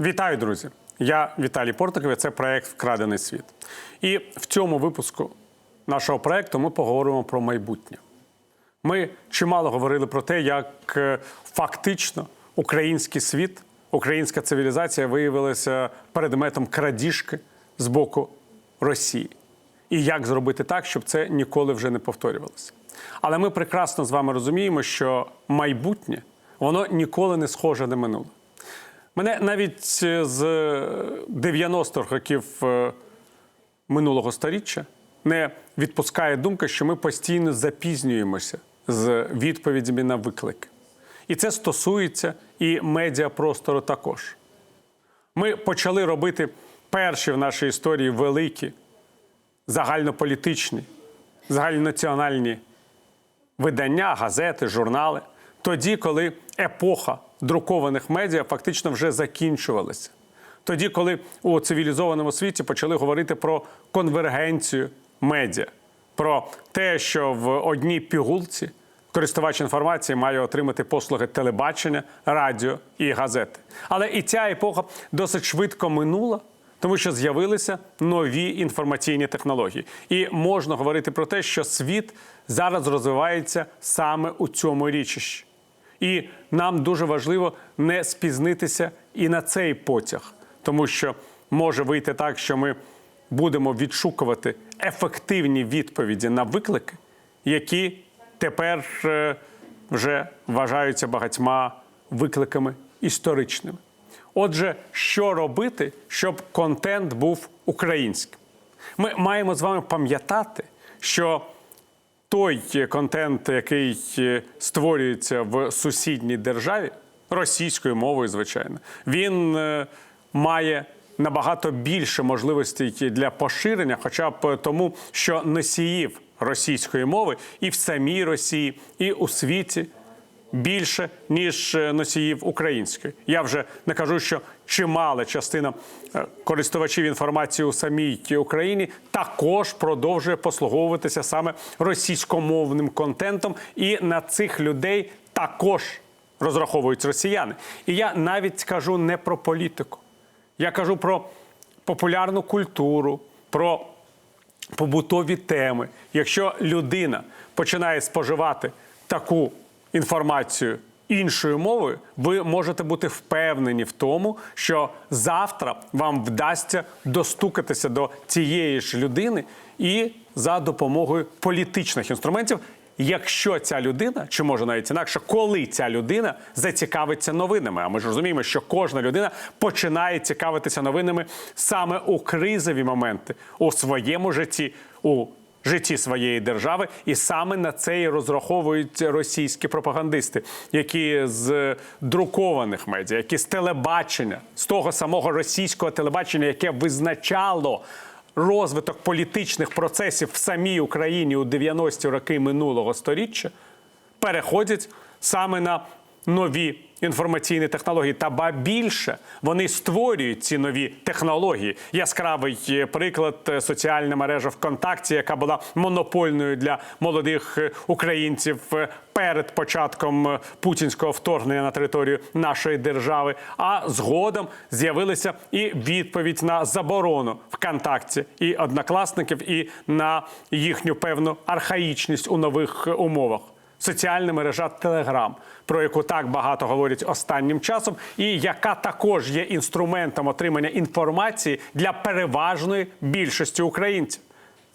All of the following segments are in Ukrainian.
Вітаю, друзі! Я Віталій Портников, і це проект Вкрадений світ. І в цьому випуску нашого проекту ми поговоримо про майбутнє. Ми чимало говорили про те, як е, фактично український світ, українська цивілізація виявилася предметом крадіжки з боку Росії. І як зробити так, щоб це ніколи вже не повторювалося. Але ми прекрасно з вами розуміємо, що майбутнє воно ніколи не схоже на минуле. Мене навіть е, з 90-х років е, минулого століття не відпускає думка, що ми постійно запізнюємося з відповідями на виклики. І це стосується і медіапростору також. Ми почали робити перші в нашій історії великі загальнополітичні, загальнонаціональні видання, газети, журнали, тоді, коли епоха друкованих медіа фактично вже закінчувалася. Тоді, коли у цивілізованому світі почали говорити про конвергенцію медіа, про те, що в одній пігулці користувач інформації має отримати послуги телебачення, радіо і газети. Але і ця епоха досить швидко минула. Тому що з'явилися нові інформаційні технології, і можна говорити про те, що світ зараз розвивається саме у цьому річищі. І нам дуже важливо не спізнитися і на цей потяг, тому що може вийти так, що ми будемо відшукувати ефективні відповіді на виклики, які тепер е, вже вважаються багатьма викликами історичними. Отже, що робити, щоб контент був українським? Ми маємо з вами пам'ятати, що той контент, який е, створюється в сусідній державі, російською мовою, звичайно, він е, має набагато більше можливостей для поширення, хоча б тому, що носіїв російської мови і в самій Росії, і у світі більше ніж е, носіїв української. Я вже не кажу, що чимала частина е, користувачів інформації у самій Україні також продовжує послуговуватися саме російськомовним контентом, і на цих людей також розраховують росіяни. І я навіть кажу не про політику, я кажу про популярну культуру, про побутові теми. Якщо людина починає споживати таку інформацію іншою мовою, ви можете бути впевнені в тому, що завтра вам вдасться достукатися до цієї ж людини і за допомогою політичних інструментів. Якщо ця людина, чи може навіть інакше, коли ця людина зацікавиться новинами, а ми ж розуміємо, що кожна людина починає цікавитися новинами саме у кризові моменти у своєму житті, у житті своєї держави, і саме на це і розраховують російські пропагандисти, які з друкованих медіа, які з телебачення, з того самого російського телебачення, яке визначало розвиток політичних процесів в самій Україні у 90-ті роки минулого століття, переходять саме на нові інформаційні технології. Та ба більше вони створюють ці нові технології. Яскравий е, приклад е, соціальна мережа ВКонтакті, яка була монопольною для молодих е, українців перед початком путінського вторгнення на територію нашої держави. А згодом з'явилася і відповідь на заборону ВКонтакті і однокласників, і на їхню певну архаїчність у нових умовах соціальна мережа Телеграм, про яку так багато говорять останнім часом, і яка також є інструментом отримання інформації для переважної більшості українців.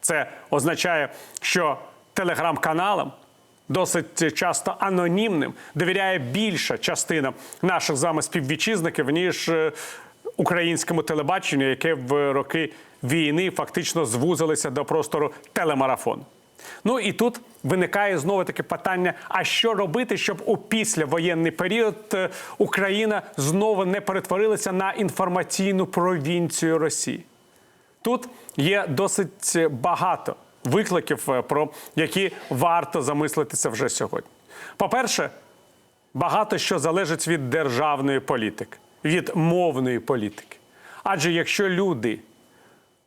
Це означає, що телеграм-каналам досить часто анонімним довіряє більша частина наших з вами співвітчизників, ніж е, українському телебаченню, яке в роки війни фактично звузилося до простору телемарафону. Ну і тут виникає знову таке питання: а що робити, щоб у післявоєнний період е, Україна знову не перетворилася на інформаційну провінцію Росії? Тут є досить багато викликів, е, про які варто замислитися вже сьогодні. По-перше, багато що залежить від державної політики, від мовної політики. Адже якщо люди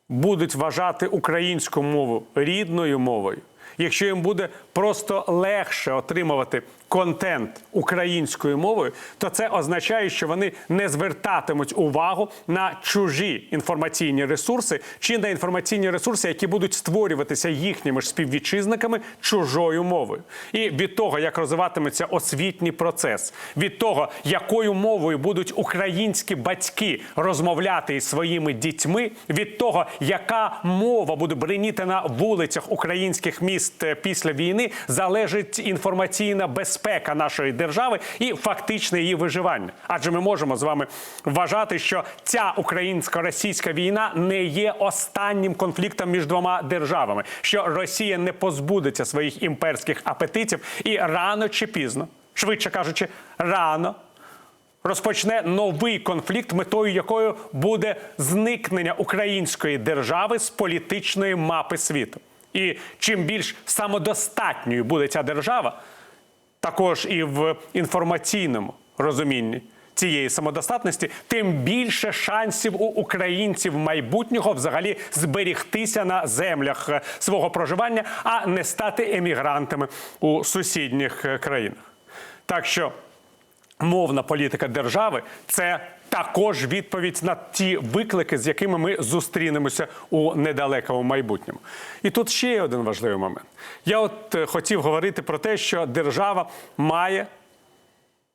будуть вважати українську мову рідною мовою, якщо їм буде просто легше отримувати контент українською мовою, то це означає, що вони не звертатимуть увагу на чужі інформаційні ресурси чи на інформаційні ресурси, які будуть створюватися їхніми ж співвітчизниками чужою мовою. І від того, як розвиватиметься освітній процес, від того, якою мовою будуть українські батьки розмовляти із своїми дітьми, від того, яка мова буде бреніти на вулицях українських міст е, після війни, залежить інформаційна безпека нашої держави і фактичне її виживання. Адже ми можемо з вами вважати, що ця українсько-російська війна не є останнім конфліктом між двома державами, що Росія не позбудеться своїх імперських апетитів і рано чи пізно, швидше кажучи, рано розпочне новий конфлікт, метою якою буде зникнення української держави з політичної мапи світу. І чим більш самодостатньою буде ця держава, також і в інформаційному розумінні цієї самодостатності, тим більше шансів у українців майбутнього взагалі зберігтися на землях е, свого проживання, а не стати емігрантами у сусідніх е, країнах. Так що мовна політика держави це також відповідь на ті виклики, з якими ми зустрінемося у недалекому майбутньому. І тут ще є один важливий момент. Я от е, хотів говорити про те, що держава має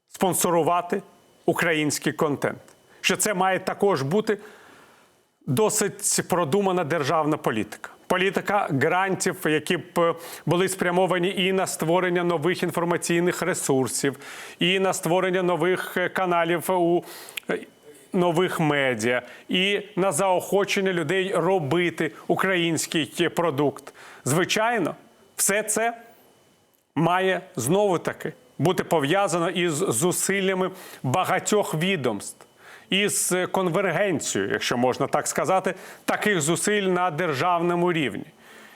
спонсорувати український контент. Що це має також бути досить продумана державна політика. Політика грантів, які б е, були спрямовані і на створення нових інформаційних ресурсів, і на створення нових е, каналів у е, нових медіа, і на заохочення людей робити український продукт. Звичайно, все це має знову таки бути пов'язано із зусиллями багатьох відомств. Із конвергенцією, якщо можна так сказати, таких зусиль на державному рівні,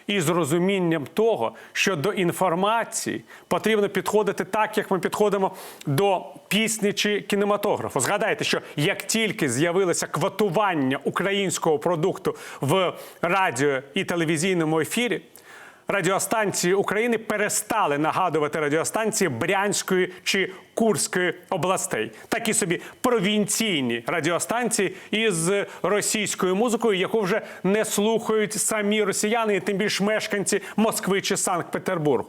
і з розумінням того, що до інформації потрібно підходити так, як ми підходимо до пісні чи кінематографу. Згадайте, що як тільки з'явилося квотування українського продукту в радіо і телевізійному ефірі, радіостанції України перестали нагадувати радіостанції Брянської чи Курської областей. Такі собі провінційні радіостанції із російською музикою, яку вже не слухають самі росіяни, і тим більш мешканці Москви чи Санкт-Петербургу.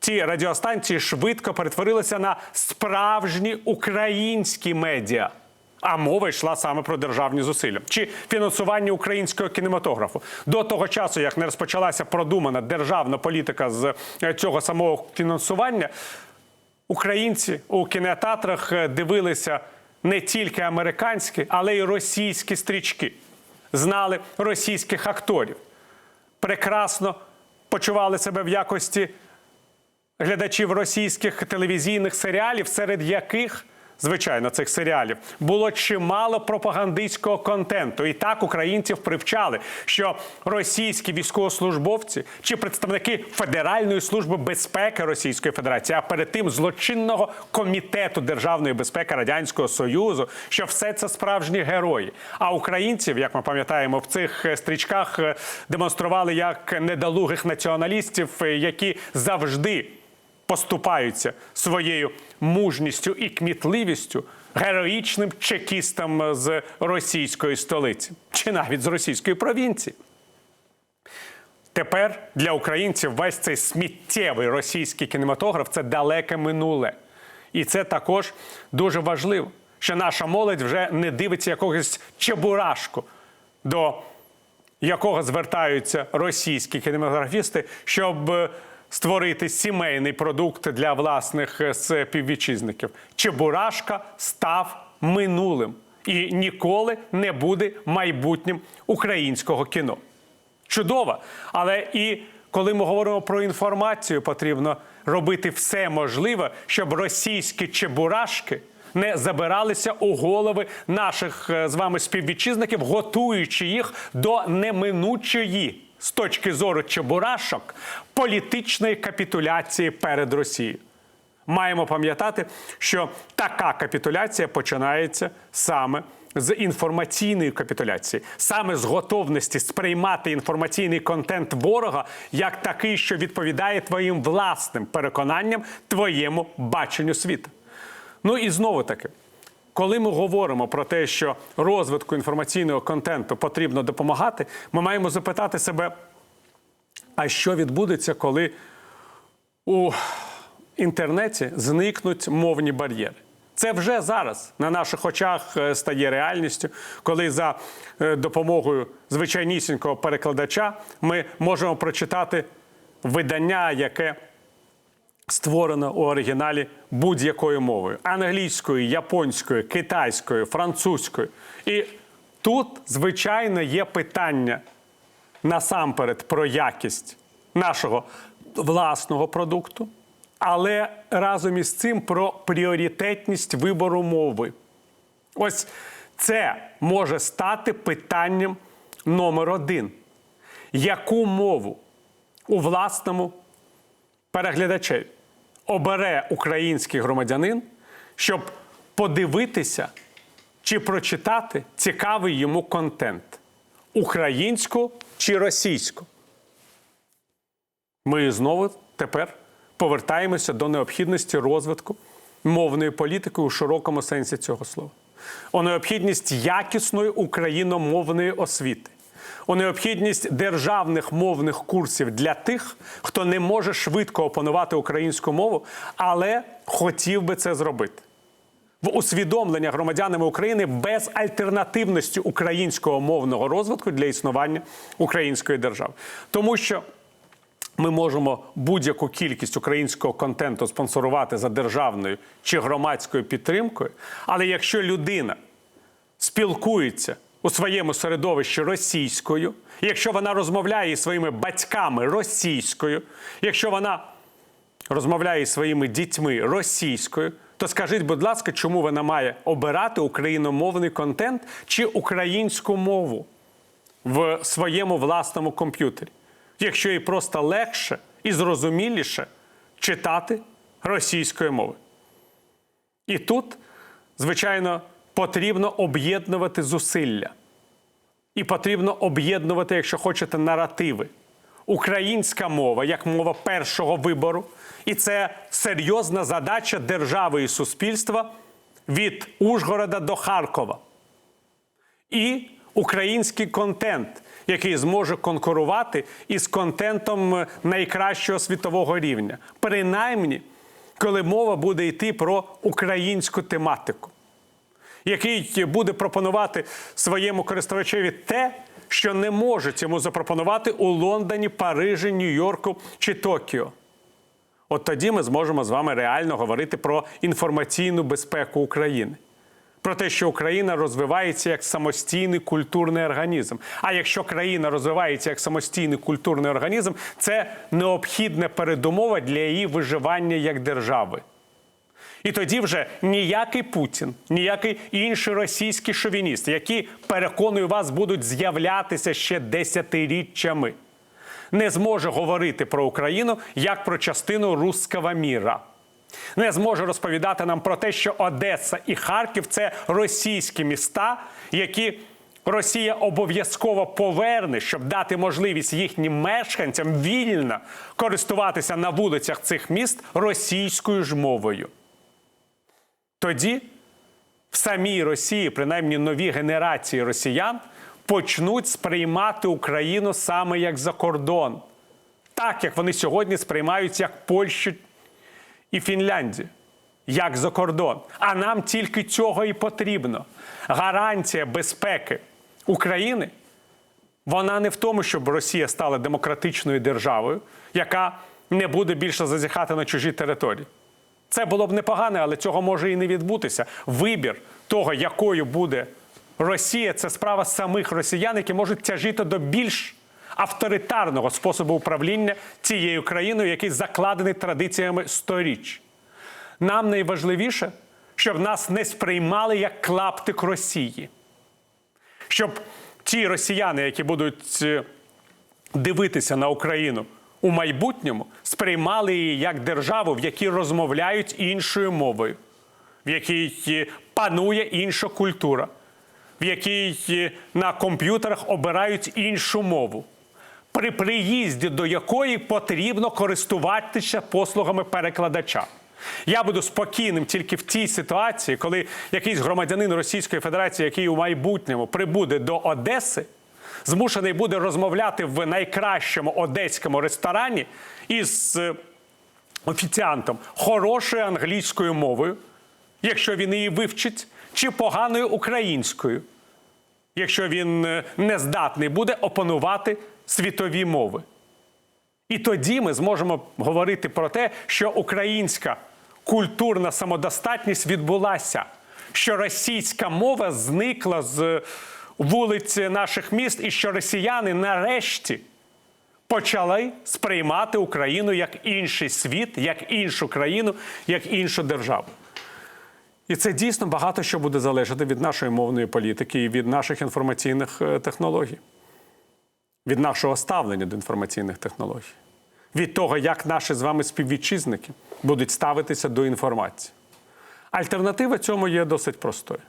Ці радіостанції швидко перетворилися на справжні українські медіа. А мова йшла саме про державні зусилля. Чи фінансування українського кінематографу? До того часу, як не розпочалася продумана державна політика з е, цього самого фінансування, українці у кінотеатрах е, дивилися не тільки американські, але й російські стрічки, знали російських акторів, прекрасно почували себе в якості глядачів російських телевізійних серіалів, серед яких Звичайно, цих серіалів було чимало пропагандистського контенту, і так українців привчали, що російські військовослужбовці чи представники Федеральної служби безпеки Російської Федерації, а перед тим злочинного комітету державної безпеки Радянського Союзу, що все це справжні герої. А українців, як ми пам'ятаємо, в цих е, стрічках е, демонстрували як недолугих націоналістів, е, які завжди поступаються своєю мужністю і кмітливістю героїчним чекістам з російської столиці чи навіть з російської провінції. Тепер для українців весь цей сміттєвий російський кінематограф це далеке минуле. І це також дуже важливо, що наша молодь вже не дивиться якогось чебурашку, до якого звертаються російські кінематографісти, щоб е, створити сімейний продукт для власних е, співвітчизників. Чебурашка став минулим і ніколи не буде майбутнім українського кіно. Чудово, але і коли ми говоримо про інформацію, потрібно робити все можливе, щоб російські чебурашки не забиралися у голови наших е, з вами співвітчизників, готуючи їх до неминучої з точки зору чебурашок політичної капітуляції перед Росією. маємо пам'ятати, що така капітуляція починається саме з інформаційної капітуляції, саме з готовності сприймати інформаційний контент ворога як такий, що відповідає твоїм власним переконанням, твоєму баченню світу. Ну і знову таки. Коли ми говоримо про те, що розвитку інформаційного контенту потрібно допомагати, ми маємо запитати себе, а що відбудеться, коли у інтернеті зникнуть мовні бар'єри? Це вже зараз на наших очах е, стає реальністю, коли за е, допомогою звичайнісінького перекладача ми можемо прочитати видання, яке створено у оригіналі будь-якою мовою: англійською, японською, китайською, французькою. І тут, звичайно, є питання насамперед про якість нашого власного продукту, але разом із цим про пріоритетність вибору мови. Ось це може стати питанням номер один. Яку мову у власному переглядачеві обере український громадянин, щоб подивитися чи прочитати цікавий йому контент. Українську чи російську. Ми знову тепер повертаємося до необхідності розвитку мовної політики у широкому сенсі цього слова, у необхідність якісної україномовної освіти, у необхідність державних мовних курсів для тих, хто не може швидко опанувати українську мову, але хотів би це зробити. В усвідомлення громадянами України без альтернативності українського мовного розвитку для існування української держави, тому що ми можемо будь-яку кількість українського контенту спонсорувати за державною чи громадською підтримкою. Але якщо людина спілкується у своєму середовищі російською, якщо вона розмовляє із своїми батьками російською, якщо вона розмовляє із своїми дітьми російською, то скажіть, будь ласка, чому вона має обирати україномовний контент чи українську мову в своєму власному комп'ютері? якщо їй просто легше і зрозуміліше читати російською мовою. І тут, звичайно, потрібно об'єднувати зусилля. І потрібно об'єднувати, якщо хочете, наративи. Українська мова як мова першого вибору, і це серйозна задача держави і суспільства від Ужгорода до Харкова. І український контент, який зможе конкурувати із контентом найкращого світового рівня, принаймні, коли мова буде йти про українську тематику, який буде пропонувати своєму користувачеві те, що не можуть йому запропонувати у Лондоні, Парижі, Нью-Йорку чи Токіо. От тоді ми зможемо з вами реально говорити про інформаційну безпеку України про те, що Україна розвивається як самостійний культурний організм. А якщо країна розвивається як самостійний культурний організм, це необхідна передумова для її виживання як держави. І тоді вже ніякий Путін, ніякий інший російський шовініст, які переконую вас будуть з'являтися ще десятиріччями, не зможе говорити про Україну як про частину русского міра не зможе розповідати нам про те, що Одеса і Харків це російські міста, які Росія обов'язково поверне, щоб дати можливість їхнім мешканцям вільно користуватися на вулицях цих міст російською ж мовою. Тоді в самій Росії, принаймні нові генерації росіян, почнуть сприймати Україну саме як за кордон, так як вони сьогодні сприймають як Польщу і Фінляндію. Як за кордон. А нам тільки цього і потрібно. Гарантія безпеки України вона не в тому, щоб Росія стала демократичною державою, яка не буде більше зазіхати на чужі території. Це було б непогано, але цього може і не відбутися. Вибір того, якою буде Росія, це справа самих росіян, які можуть тяжіти до більш авторитарного способу управління цією країною, який закладений традиціями сторіч. Нам найважливіше, щоб нас не сприймали як клаптик Росії, щоб ті росіяни, які будуть е, дивитися на Україну у майбутньому сприймали її як державу, в якій розмовляють іншою мовою, в якій е, панує інша культура, в якій е, на комп'ютерах обирають іншу мову, при приїзді до якої потрібно користуватися послугами перекладача. Я буду спокійним тільки в тій ситуації, коли якийсь громадянин Російської Федерації, який у майбутньому прибуде до Одеси, змушений буде розмовляти в найкращому одеському ресторані із е, офіціантом хорошою англійською мовою, якщо він її вивчить, чи поганою українською, якщо він е, не здатний буде опанувати світові мови. І тоді ми зможемо говорити про те, що українська культурна самодостатність відбулася, що російська мова зникла з вулиць наших міст, і що росіяни нарешті почали сприймати Україну як інший світ, як іншу країну, як іншу державу. І це дійсно багато що буде залежати від нашої мовної політики і від наших інформаційних е, технологій, від нашого ставлення до інформаційних технологій, від того, як наші з вами співвітчизники будуть ставитися до інформації. Альтернатива цьому є досить простою.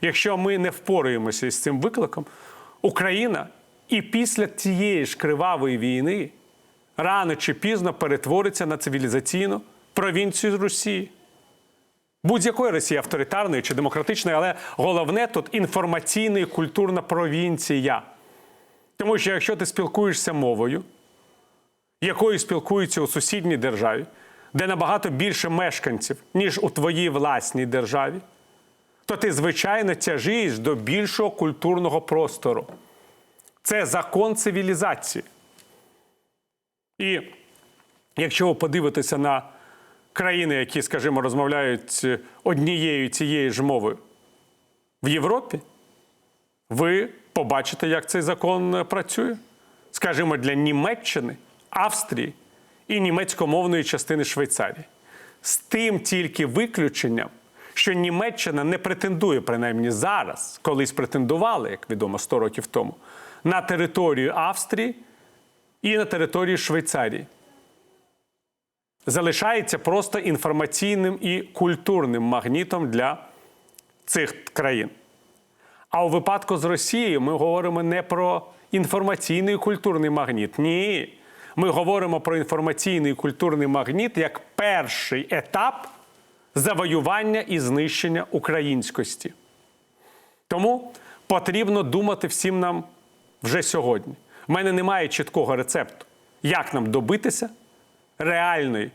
Якщо ми не впораємося із цим викликом, Україна і після цієї ж кривавої війни рано чи пізно перетвориться на цивілізаційну провінцію Росії. Будь-якої Росії авторитарної чи демократичної, але головне тут інформаційна і культурна провінція. Тому що якщо ти спілкуєшся мовою, якою спілкуються у сусідній державі, де набагато більше мешканців, ніж у твоїй власній державі, то ти, звичайно, тяжієш до більшого культурного простору. Це закон цивілізації. І якщо ви подивитеся на країни, які, скажімо, розмовляють однією цією ж мовою в Європі, ви побачите, як цей закон працює. Скажімо, для Німеччини, Австрії і німецькомовної частини Швейцарії. З тим тільки виключенням, що Німеччина не претендує, принаймні зараз, колись претендувала, як відомо, 100 років тому, на територію Австрії і на територію Швейцарії. Залишається просто інформаційним і культурним магнітом для цих країн. А у випадку з Росією ми говоримо не про інформаційний і культурний магніт. Ні. Ми говоримо про інформаційний і культурний магніт як перший етап завоювання і знищення українськості. Тому потрібно думати всім нам вже сьогодні. У мене немає чіткого рецепту, як нам добитися реальної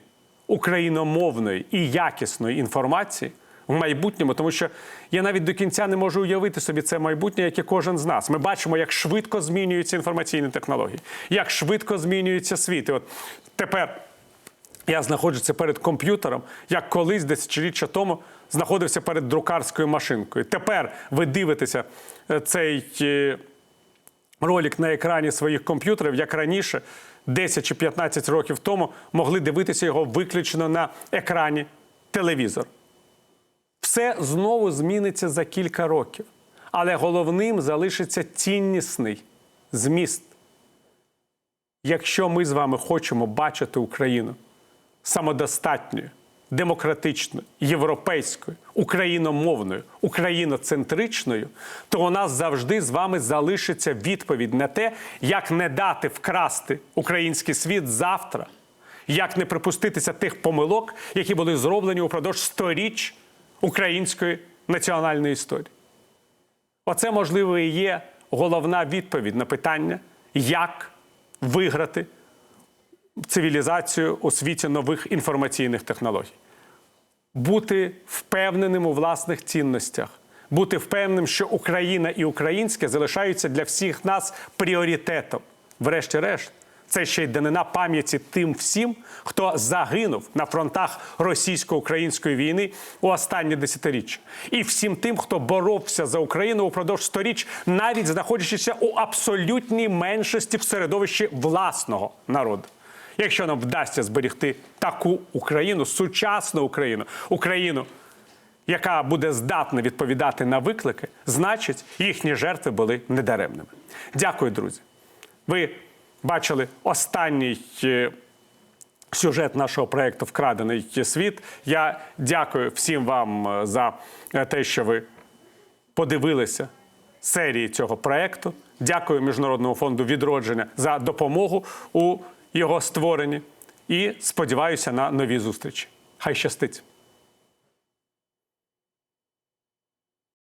україномовної і якісної інформації в майбутньому, тому що я навіть до кінця не можу уявити собі це майбутнє, як і кожен з нас. Ми бачимо, як швидко змінюються інформаційні технології, як швидко змінюється світ. І от тепер я знаходжуся перед комп'ютером, як колись десятиріччя тому знаходився перед друкарською машинкою. Тепер ви дивитеся е, цей е, ролик на екрані своїх комп'ютерів, як раніше, 10 чи 15 років тому, могли дивитися його виключно на екрані телевізора. Все знову зміниться за кілька років. Але головним залишиться ціннісний зміст. Якщо ми з вами хочемо бачити Україну самодостатньою, демократичною, європейською, україномовною, україноцентричною, то у нас завжди з вами залишиться відповідь на те, як не дати вкрасти український світ завтра, як не припуститися тих помилок, які були зроблені упродовж сторіч української національної історії. Оце, можливо, і є головна відповідь на питання, як виграти цивілізацію у світі нових інформаційних технологій. Бути впевненим у власних цінностях, бути впевненим, що Україна і українське залишаються для всіх нас пріоритетом. Врешті-решт, це ще й данина пам'яті тим всім, хто загинув на фронтах російсько-української війни у останні десятиріччя, і всім тим, хто боровся за Україну упродовж сторіч, навіть знаходячися у абсолютній меншості в середовищі власного народу. Якщо нам вдасться зберегти таку Україну, сучасну Україну, Україну, яка буде здатна відповідати на виклики, значить їхні жертви були недаремними. Дякую, друзі. Ви бачили останній е, сюжет нашого проєкту Вкрадений світ. Я дякую всім вам е, за е, те, що ви подивилися серії цього проєкту. Дякую Міжнародному фонду відродження за допомогу у його створенні. І сподіваюся на нові зустрічі. Хай щастить!